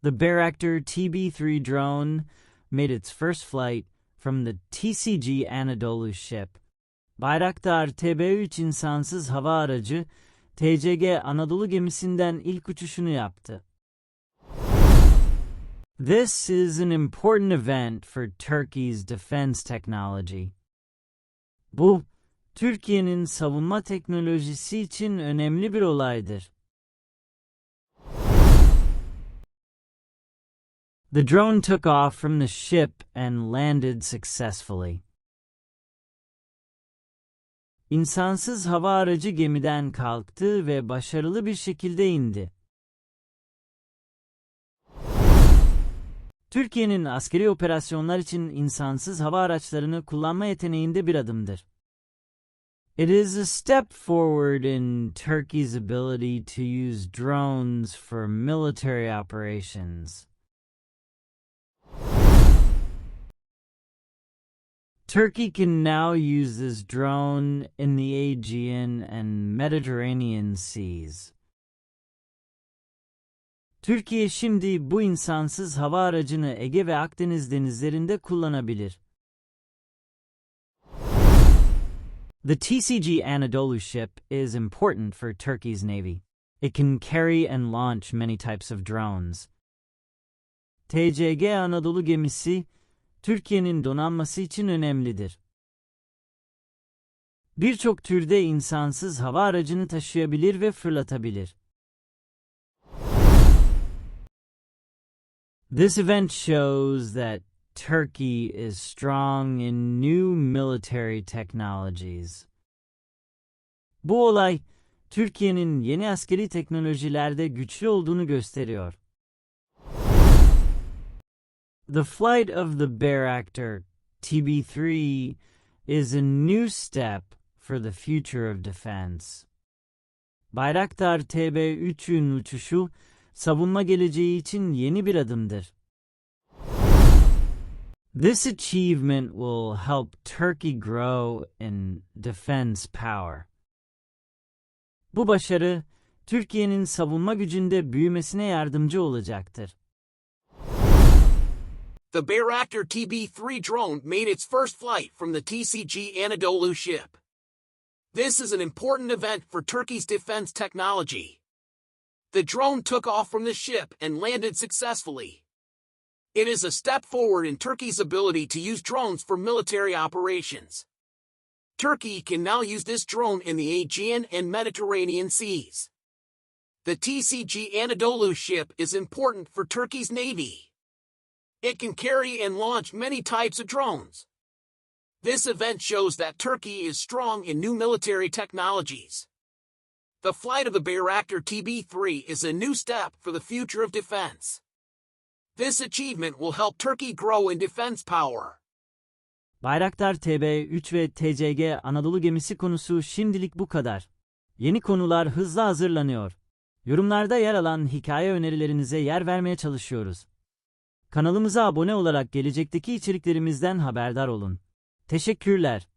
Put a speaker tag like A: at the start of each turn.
A: The Bayraktar TB3 drone made its first flight from the TCG Anadolu ship. Bayraktar TB3 insansız hava aracı TCG Anadolu gemisinden ilk uçuşunu yaptı. This is an important event for Turkey's defense technology. Bu, Türkiye'nin savunma teknolojisi için önemli bir olaydır. The drone took off from the ship and landed successfully. İnsansız hava aracı gemiden kalktı ve başarılı bir şekilde indi. Türkiye'nin askeri operasyonlar için insansız hava araçlarını kullanma yeteneğinde bir adımdır. It is a step forward in Turkey's ability to use drones for military operations. Turkey can now use this drone in the Aegean and Mediterranean seas. Türkiye şimdi bu insansız hava aracını Ege ve Akdeniz denizlerinde kullanabilir. The TCG Anadolu ship is important for Turkey's navy. It can carry and launch many types of drones. TCG Anadolu gemisi Türkiye'nin donanması için önemlidir. Birçok türde insansız hava aracını taşıyabilir ve fırlatabilir. This event shows that Turkey is strong in new military technologies. Bu olay, Türkiye'nin yeni askeri teknolojilerde güçlü olduğunu gösteriyor. The flight of the Bayraktar TB3 is a new step for the future of defense. Bayraktar TB3'ün uçuşu, savunma geleceği için yeni bir adımdır. This achievement will help Turkey grow in defense power. Bu başarı, Türkiye'nin savunma gücünde büyümesine yardımcı olacaktır.
B: The Bayraktar TB3 drone made its first flight from the TCG Anadolu ship. This is an important event for Turkey's defense technology. The drone took off from the ship and landed successfully. It is a step forward in Turkey's ability to use drones for military operations. Turkey can now use this drone in the Aegean and Mediterranean seas. The TCG Anadolu ship is important for Turkey's navy. It can carry and launch many types of drones. This event shows that Turkey is strong in new military technologies. The flight of the Bayraktar TB3 is a new step for the future of defense. This achievement will help Turkey grow in defense power.
A: Bayraktar TB3 ve TCG Anadolu gemisi konusu şimdilik bu kadar. Yeni konular hızla hazırlanıyor. Yorumlarda yer alan hikaye önerilerinize yer vermeye çalışıyoruz. Kanalımıza abone olarak gelecekteki içeriklerimizden haberdar olun. Teşekkürler.